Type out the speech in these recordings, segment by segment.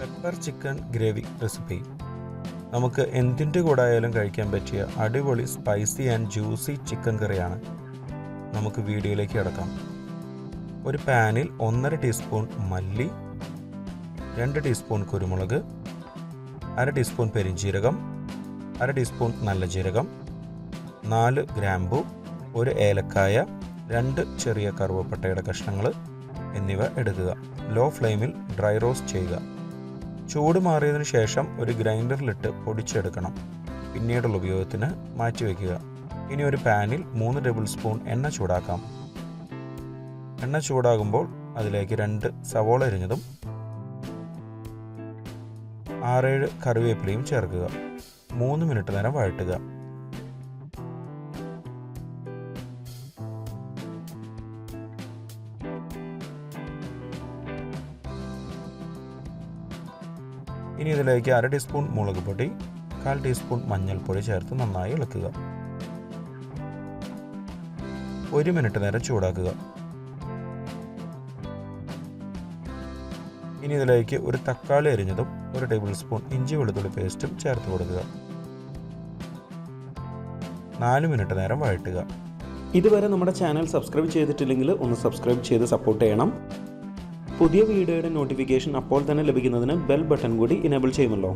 Pepper chicken gravy recipe. നമുക്ക് എന്തിന്റെ കൂടെ ആയാലും കഴിക്കാൻ പറ്റിയ അടിപൊളി സ്പൈസി ആൻഡ് ജ്യൂസി ചിക്കൻ കറിയാണ് നമുക്ക് വീഡിയോയിലേക്ക് കിടക്കാം. ഒരു പാനിൽ ഒന്നര ടീസ്പൂൺ മല്ലി രണ്ട് ടീസ്പൂൺ കുരുമുളക് അര ടീസ്പൂൺ പെരിഞ്ജീരകം അര ടീസ്പൂൺ നല്ല ജീരകം നാല് ഗ്രാമ്പു ഒരു ഏലക്കായ രണ്ട് ചെറിയ കറുവപ്പട്ടയുടെ കഷ്ണങ്ങൾ എന്നിവ എടുക്കുക. ലോ ഫ്ലെയിമിൽ ഡ്രൈ റോസ്റ്റ് ചെയ്യുക. ചൂട് മാറിയതിനു ശേഷം ഒരു ഗ്രൈൻഡറിലിട്ട് പൊടിച്ചെടുക്കണം. പിന്നീടുള്ള ഉപയോഗത്തിന് മാറ്റിവെക്കുക ഇനി ഒരു പാനിൽ മൂന്ന് ടേബിൾ സ്പൂൺ എണ്ണ ചൂടാക്കാം. എണ്ണ ചൂടാകുമ്പോൾ അതിലേക്ക് രണ്ട് സവോള എരിഞ്ഞതും ആറേഴ് കറിവേപ്പിലയും ചേർക്കുക. മൂന്ന് മിനിറ്റ് നേരം വഴട്ടുക ഇനി ഇതിലേക്ക് അര ടീസ്പൂൺ മുളക് പൊടി കാൽ ടീസ്പൂൺ മഞ്ഞൾപ്പൊടി ചേർത്ത് നന്നായി ഇളക്കുക. ഒരു മിനിറ്റ് നേരം ചൂടാക്കുക. ഇനി ഇതിലേക്ക് ഒരു തക്കാളി അരിഞ്ഞതും ഒരു ടേബിൾ സ്പൂൺ ഇഞ്ചി വെളുത്തുള്ളി പേസ്റ്റും ചേർത്ത് കൊടുക്കുക. നാല് മിനിറ്റ് നേരം വഴറ്റുക. ഇതുവരെ നമ്മുടെ ചാനൽ സബ്സ്ക്രൈബ് ചെയ്തിട്ടില്ലെങ്കിൽ ഒന്ന് സബ്സ്ക്രൈബ് ചെയ്ത് സപ്പോർട്ട് ചെയ്യണം. പുതിയ വീഡിയോയുടെ നോട്ടിഫിക്കേഷൻ അപ്പോൾ തന്നെ ലഭിക്കുന്നതിന് ബെൽ ബട്ടൺ കൂടി ഇനേബിൾ ചെയ്യുമല്ലോ.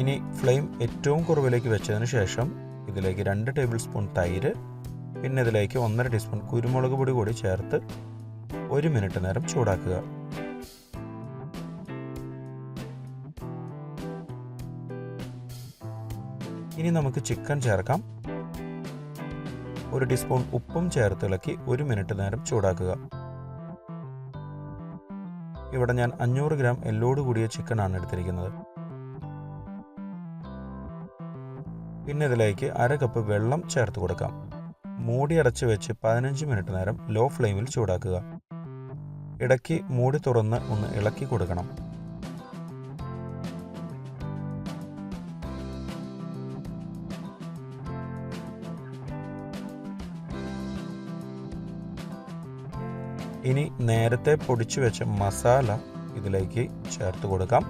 ഇനി ഫ്ലെയിം ഏറ്റവും കുറവിലേക്ക് വെച്ചതിന് ശേഷം ഇതിലേക്ക് രണ്ട് ടേബിൾ സ്പൂൺ തൈര് പിന്നെ ഇതിലേക്ക് ഒന്നര ടീസ്പൂൺ കുരുമുളക് പൊടി കൂടി ചേർത്ത് ഒരു മിനിറ്റ് നേരം ചൂടാക്കുക. ഇനി നമുക്ക് ചിക്കൻ ചേർക്കാം. ഒരു ടീസ്പൂൺ ഉപ്പും ചേർത്ത് ഇളക്കി ഒരു മിനിറ്റ് നേരം ചൂടാക്കുക. ഇവിടെ ഞാൻ അഞ്ഞൂറ് ഗ്രാം എല്ലോട് കൂടിയ ചിക്കൻ ആണ് എടുത്തിരിക്കുന്നത്. പിന്നെ ഇതിലേക്ക് അര കപ്പ് വെള്ളം ചേർത്ത് കൊടുക്കാം. മൂടി അടച്ച് വെച്ച് പതിനഞ്ച് മിനിറ്റ് നേരം ലോ ഫ്ലെയിമിൽ ചൂടാക്കുക. ഇടയ്ക്ക് മൂടി തുറന്ന് ഒന്ന് ഇളക്കി കൊടുക്കണം. ഇനി നേരത്തെ പൊടിച്ചു വെച്ച മസാല ഇതിലേക്ക് ചേർത്ത് കൊടുക്കാം.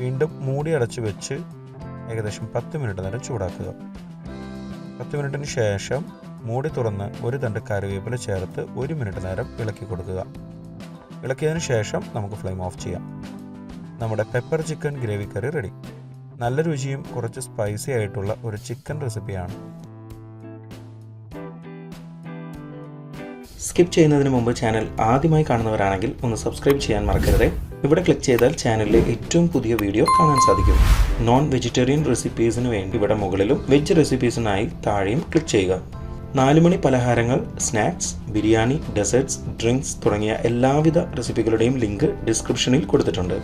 വീണ്ടും മൂടി അടച്ചു വെച്ച് ഏകദേശം പത്ത് മിനിറ്റ് നേരം ചൂടാക്കുക. പത്ത് മിനിറ്റിന് ശേഷം മൂടി തുറന്ന് ഒരു തണ്ട് കറിവേപ്പില ചേർത്ത് ഒരു മിനിറ്റ് നേരം ഇളക്കി കൊടുക്കുക. ഇളക്കിയതിന് ശേഷം നമുക്ക് ഫ്ലെയിം ഓഫ് ചെയ്യാം. നമ്മുടെ pepper chicken gravy curry ready. നല്ല രുചിയും കുറച്ച് സ്പൈസി ആയിട്ടുള്ള ഒരു ചിക്കൻ റെസിപ്പിയാണ് സ്കിപ്പ് ചെയ്യുന്നതിന് മുമ്പ് ചാനൽ ആദ്യമായി കാണുന്നവരാണെങ്കിൽ ഒന്ന് സബ്സ്ക്രൈബ് ചെയ്യാൻ മറക്കരുത്. ഇവിടെ ക്ലിക്ക് ചെയ്താൽ ചാനലിലെ ഏറ്റവും പുതിയ വീഡിയോ കാണാൻ സാധിക്കും. നോൺ വെജിറ്റേറിയൻ റെസിപ്പീസിന് വേണ്ടി ഇവിടെ മുകളിലും വെജ് റെസിപ്പീസിനായി താഴെയും ക്ലിക്ക് ചെയ്യുക. നാലുമണി പലഹാരങ്ങൾ സ്നാക്സ് ബിരിയാണി ഡെസേർട്സ് ഡ്രിങ്ക്സ് തുടങ്ങിയ എല്ലാവിധ റെസിപ്പികളുടെയും ലിങ്ക് ഡിസ്ക്രിപ്ഷനിൽ കൊടുത്തിട്ടുണ്ട്.